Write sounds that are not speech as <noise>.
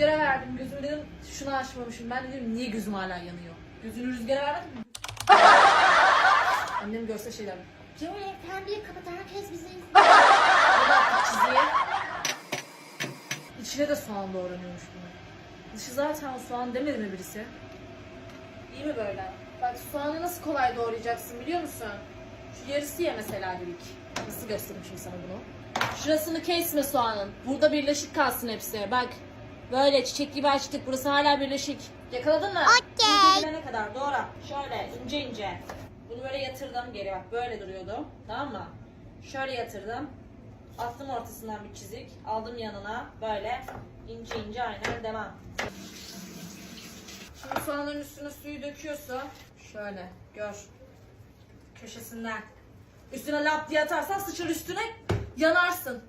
Rüzgara verdim gözümü dedim şunu açmamışım. Ben dedim niye gözüm hala yanıyor? Gözünü rüzgara verdim mi? <laughs> Annem görse şeyler. Joey pembeyi kapat herkes bizi <laughs> çizgiye. İçine de soğan doğranıyormuş bunun. Dışı zaten soğan demedi mi birisi? İyi mi böyle? Bak soğanı nasıl kolay doğrayacaksın biliyor musun? Şu yarısı ye mesela dedik. Nasıl göstereyim şimdi sana bunu? Şurasını kesme soğanın. Burada birleşik kalsın hepsi. Bak. Böyle çiçek gibi açtık. Burası hala birleşik. Yakaladın mı? Okey. ne kadar doğra. Şöyle ince ince. Bunu böyle yatırdım geri bak. Böyle duruyordu. Tamam mı? Şöyle yatırdım. Attım ortasından bir çizik. Aldım yanına. Böyle ince ince aynen devam. Şimdi soğanların üstüne suyu döküyorsun. Şöyle gör. Köşesinden. Üstüne lap diye atarsan sıçır üstüne yanarsın.